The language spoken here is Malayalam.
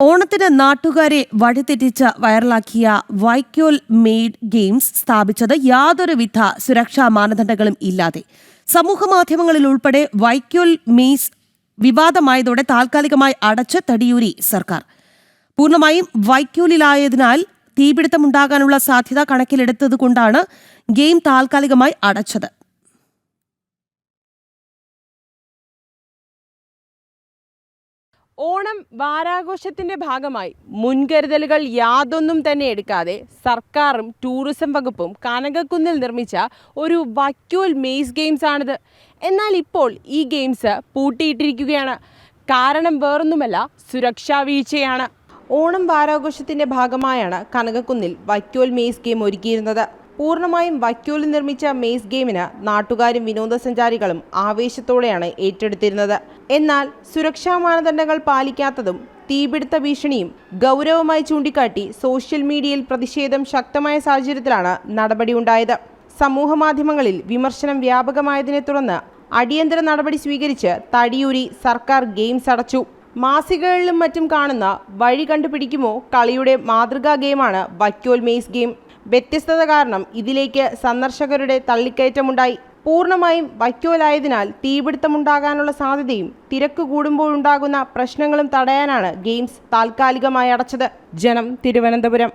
ഓണത്തിന് നാട്ടുകാരെ വഴിതെറ്റിച്ച് വൈറലാക്കിയ വൈക്കോൽ മെയ്ഡ് ഗെയിംസ് സ്ഥാപിച്ചത് യാതൊരുവിധ സുരക്ഷാ മാനദണ്ഡങ്ങളും ഇല്ലാതെ. സമൂഹ മാധ്യമങ്ങളിൽ ഉൾപ്പെടെ വൈക്കോൽ മെയ്സ് വിവാദമായതോടെ താൽക്കാലികമായി അടച്ച് തടിയൂരി സർക്കാർ. പൂർണമായും വൈക്കോലിലായതിനാൽ തീപിടുത്തമുണ്ടാകാനുള്ള സാധ്യത കണക്കിലെടുത്തതുകൊണ്ടാണ് ഗെയിം താൽക്കാലികമായി അടച്ചത്. ഓണം വാരാഘോഷത്തിന്റെ ഭാഗമായി മുൻകരുതലുകൾ യാതൊന്നും തന്നെ എടുക്കാതെ സർക്കാരും ടൂറിസം വകുപ്പും കനകക്കുന്നിൽ നിർമ്മിച്ച ഒരു വക്യൂൽ മെയ്സ് ഗെയിംസ് ആണിത്. എന്നാൽ ഇപ്പോൾ ഈ ഗെയിംസ് പൂട്ടിയിട്ടിരിക്കുകയാണ്. കാരണം വേറൊന്നുമല്ല സുരക്ഷാ വീഴ്ചയാണ്. ഓണം വാരാഘോഷത്തിന്റെ ഭാഗമായാണ് കനകക്കുന്നിൽ വക്യോൽ മെയ്സ് ഗെയിം ഒരുക്കിയിരുന്നത്. പൂർണമായും വക്യോലിൽ നിർമ്മിച്ച മെയ്സ് ഗെയിമിന് നാട്ടുകാരും വിനോദസഞ്ചാരികളും ആവേശത്തോടെയാണ് ഏറ്റെടുത്തിരുന്നത്. എന്നാൽ സുരക്ഷാ മാനദണ്ഡങ്ങൾ പാലിക്കാത്തതും തീപിടുത്ത ഭീഷണിയും ഗൗരവമായി ചൂണ്ടിക്കാട്ടി സോഷ്യൽ മീഡിയയിൽ പ്രതിഷേധം ശക്തമായ സാഹചര്യത്തിലാണ് നടപടിയുണ്ടായത്. സമൂഹ മാധ്യമങ്ങളിൽ വിമർശനം വ്യാപകമായതിനെ തുടർന്ന് അടിയന്തര നടപടി സ്വീകരിച്ച് തടിയൂരി സർക്കാർ ഗെയിംസ് അടച്ചു. മാസികകളിലും മറ്റും കാണുന്ന വഴി കണ്ടുപിടിക്കുമോ കളിയുടെ മാതൃകാ ഗെയിമാണ് വക്യോൽ മെയ്സ് ഗെയിം. വ്യത്യസ്തത കാരണം ഇതിലേക്ക് സന്ദർശകരുടെ തള്ളിക്കയറ്റമുണ്ടായി. പൂർണമായും വൈക്കോലായതിനാൽ തീപിടുത്തമുണ്ടാകാനുള്ള സാധ്യതയും തിരക്ക് കൂടുമ്പോഴുണ്ടാകുന്ന പ്രശ്നങ്ങളും തടയാനാണ് ഗെയിംസ് താൽക്കാലികമായി അടച്ചത്. ജനം തിരുവനന്തപുരം.